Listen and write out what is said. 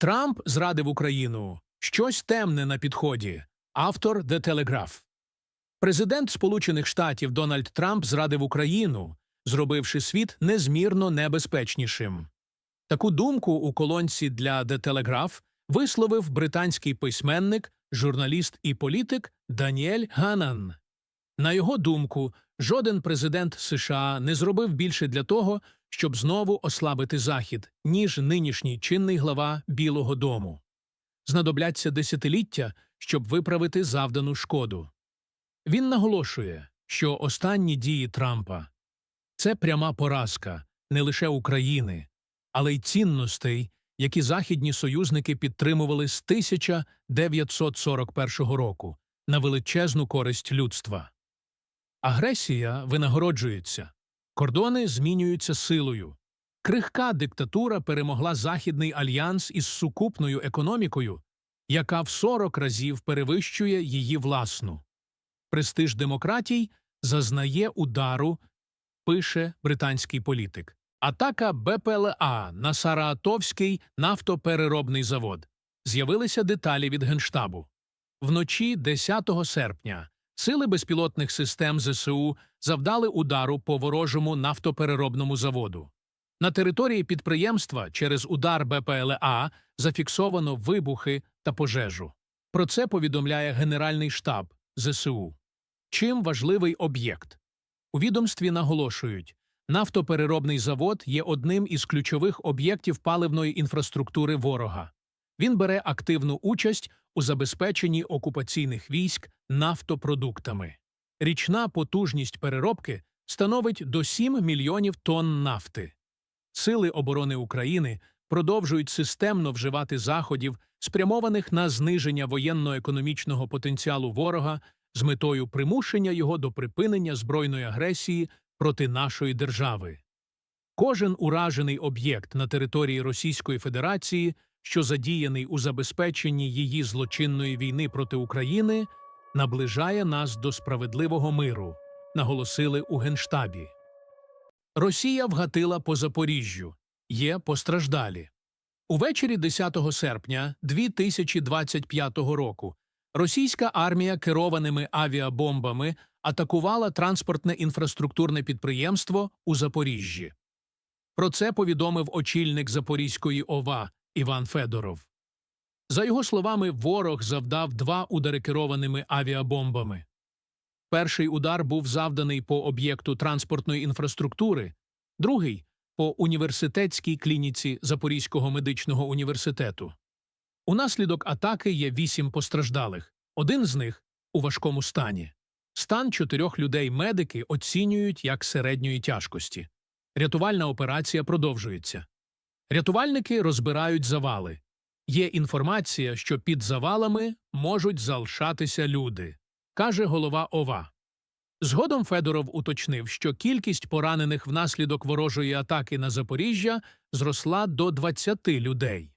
Трамп зрадив Україну. Щось темне на підході. Автор The Telegraph. Президент Сполучених Штатів Дональд Трамп зрадив Україну, зробивши світ незмірно небезпечнішим. Таку думку у колонці для The Telegraph висловив британський письменник, журналіст і політик Даніель Ганан. На його думку, жоден президент США не зробив більше для того, щоб знову ослабити Захід, ніж нинішній чинний глава Білого дому. Знадобляться десятиліття, щоб виправити завдану шкоду. Він наголошує, що останні дії Трампа це пряма поразка не лише України, але й цінностей, які західні союзники підтримували з 1941 року на величезну користь людства. Агресія винагороджується, кордони змінюються силою. Крихка диктатура перемогла Західний альянс із сукупною економікою, яка в 40 разів перевищує її власну. Престиж демократій зазнає удару, пише британський політик. Атака БПЛА на Саратовський нафтопереробний завод. З'явилися деталі від Генштабу. Вночі 10 серпня сили безпілотних систем ЗСУ завдали удару по ворожому нафтопереробному заводу. На території підприємства через удар БПЛА зафіксовано вибухи та пожежу. Про це повідомляє Генеральний штаб ЗСУ. Чим важливий об'єкт? У відомстві наголошують, нафтопереробний завод є одним із ключових об'єктів паливної інфраструктури ворога. Він бере активну участь у забезпеченні окупаційних військ нафтопродуктами. Річна потужність переробки становить до 7 мільйонів тонн нафти. Сили оборони України продовжують системно вживати заходів, спрямованих на зниження воєнно-економічного потенціалу ворога з метою примушення його до припинення збройної агресії проти нашої держави. Кожен уражений об'єкт на території Російської Федерації, що задіяний у забезпеченні її злочинної війни проти України, наближає нас до справедливого миру, наголосили у Генштабі. Росія вгатила по Запоріжжю. Є постраждалі. Увечері 10 серпня 2025 року російська армія керованими авіабомбами атакувала транспортне інфраструктурне підприємство у Запоріжжі. Про це повідомив очільник Запорізької ОВА Іван Федоров. За його словами, ворог завдав два удари керованими авіабомбами. Перший удар був завданий по об'єкту транспортної інфраструктури, другий по університетській клініці Запорізького медичного університету. Унаслідок атаки є вісім постраждалих, один з них у важкому стані. Стан чотирьох людей медики оцінюють як середньої тяжкості. Рятувальна операція продовжується. Рятувальники розбирають завали. Є інформація, що під завалами можуть залишатися люди, каже голова ОВА. Згодом Федоров уточнив, що кількість поранених внаслідок ворожої атаки на Запоріжжя зросла до 20 людей.